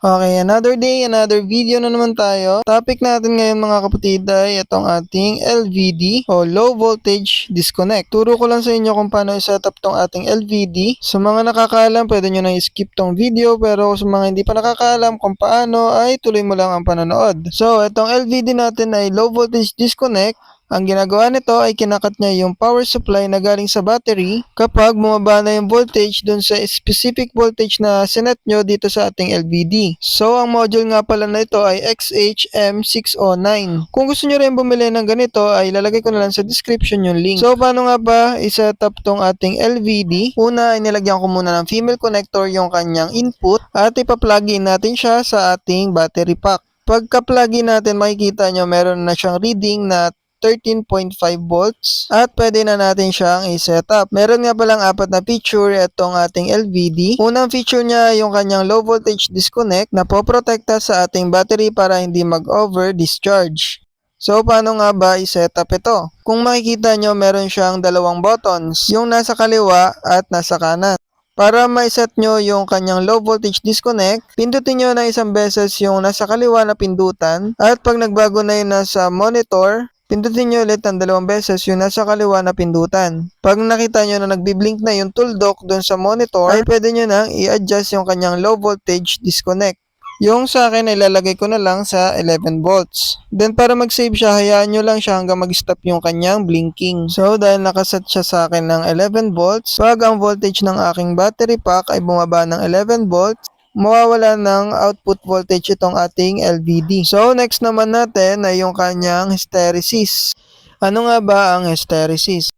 Okay, another day, another video na naman tayo. Topic natin ngayon mga kapatid ay itong ating LVD o Low Voltage Disconnect. Turo ko lang sa inyo kung paano i-setup tong ating LVD. Sa mga nakakaalam, pwede nyo na i-skip tong video pero sa mga hindi pa nakakaalam kung paano ay tuloy mo lang ang panonood. So, itong LVD natin ay Low Voltage Disconnect. Ang ginagawa nito ay kinakat niya yung power supply na galing sa battery kapag bumaba na yung voltage dun sa specific voltage na sinet nyo dito sa ating LVD. So, ang module nga pala na ito ay XHM609. Kung gusto nyo rin bumili ng ganito ay lalagay ko na lang sa description yung link. So, paano nga ba i-set up tong ating LVD? Una ay nilagyan ko muna ng female connector yung kanyang input at ipa-plug in natin siya sa ating battery pack. Pagka-plug in natin, makikita nyo meron na siyang reading na 13.5 volts at pwede na natin siyang i-set up. Meron nga palang apat na feature itong ating LVD. Unang feature niya yung kanyang low voltage disconnect na poprotekta sa ating battery para hindi mag-over discharge. So, paano nga ba i-set up ito? Kung makikita nyo, meron siyang dalawang buttons, yung nasa kaliwa at nasa kanan. Para ma-set nyo yung kanyang low voltage disconnect, pindutin nyo ng isang beses yung nasa kaliwa na pindutan at pag nagbago na yun nasa monitor, Pindutin nyo ulit ng dalawang beses yung nasa kaliwa na pindutan. Pag nakita nyo na nagbiblink na yung tuldok doon sa monitor, ay pwede nyo nang i-adjust yung kanyang low voltage disconnect. Yung sa akin ay lalagay ko na lang sa 11 volts. Then para mag-save siya, hayaan nyo lang siya hanggang mag-stop yung kanyang blinking. So dahil nakaset siya sa akin ng 11 volts, pag ang voltage ng aking battery pack ay bumaba ng 11 volts, mawawala ng output voltage itong ating LVD. So, next naman natin ay yung kanyang hysteresis. Ano nga ba ang hysteresis?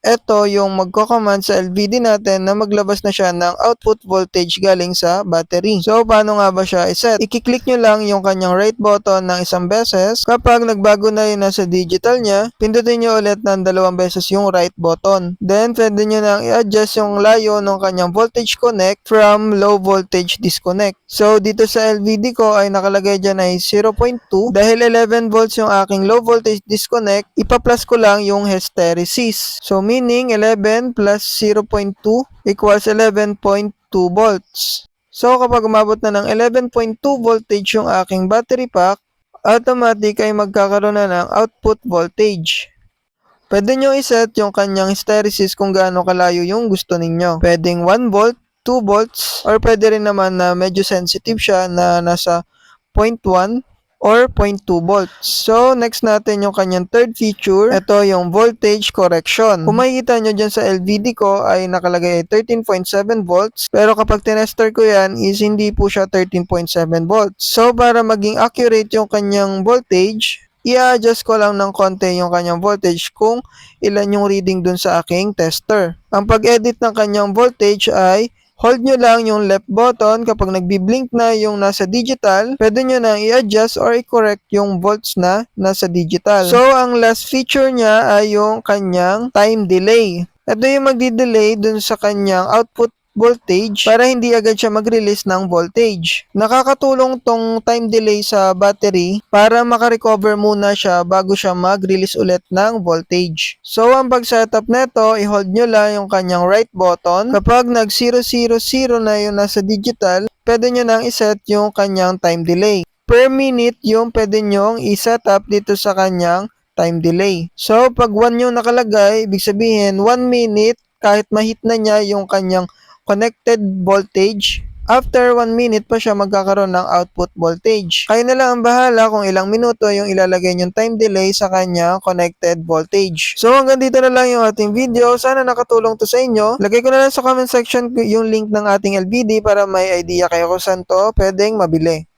Ito yung magko-command sa LVD natin na maglabas na siya ng output voltage galing sa battery. So, paano nga ba siya iset? I-click nyo lang yung kanyang right button ng isang beses. Kapag nagbago na yun nasa digital niya, pindutin nyo ulit ng dalawang beses yung right button. Then, pwede nyo nang i-adjust yung layo ng kanyang voltage connect from low voltage disconnect. So, dito sa LVD ko ay nakalagay dyan ay 0.2. Dahil 11 volts yung aking low voltage disconnect, ipa-plus ko lang yung hysteresis. So, meaning 11 plus 0.2 equals 11.2 volts. So, kapag umabot na ng 11.2 voltage yung aking battery pack, automatic ay magkakaroon na ng output voltage. Pwede nyo iset yung kanyang hysteresis kung gaano kalayo yung gusto ninyo. Pwedeng 1 volt, 2 volts, or pwede rin naman na medyo sensitive siya na nasa 0.1 or 0.2 volts. So, next natin yung kanyang third feature. Ito yung voltage correction. Kung makikita nyo dyan sa LVD ko ay nakalagay ay 13.7 volts. Pero kapag tinester ko yan is hindi po siya 13.7 volts. So, para maging accurate yung kanyang voltage, i-adjust ko lang ng konti yung kanyang voltage kung ilan yung reading dun sa aking tester. Ang pag-edit ng kanyang voltage ay hold nyo lang yung left button kapag nagbi-blink na yung nasa digital, pwede nyo na i-adjust or i-correct yung volts na nasa digital. So, ang last feature niya ay yung kanyang time delay. Ito yung magdi-delay dun sa kanyang output voltage para hindi agad siya mag-release ng voltage. Nakakatulong tong time delay sa battery para makarecover muna siya bago siya mag-release ulit ng voltage. So, ang pag-setup neto, i-hold nyo lang yung kanyang right button. Kapag nag-000 na yung nasa digital, pwede nyo nang iset yung kanyang time delay. Per minute yung pwede nyong i-set up dito sa kanyang time delay. So, pag 1 yung nakalagay, ibig sabihin 1 minute kahit mahit na niya yung kanyang connected voltage, after 1 minute pa siya magkakaroon ng output voltage. Kayo na lang ang bahala kung ilang minuto yung ilalagay yung time delay sa kanya connected voltage. So hanggang dito na lang yung ating video. Sana nakatulong to sa inyo. Lagay ko na lang sa comment section yung link ng ating LVD para may idea kayo kung saan to pwedeng mabili.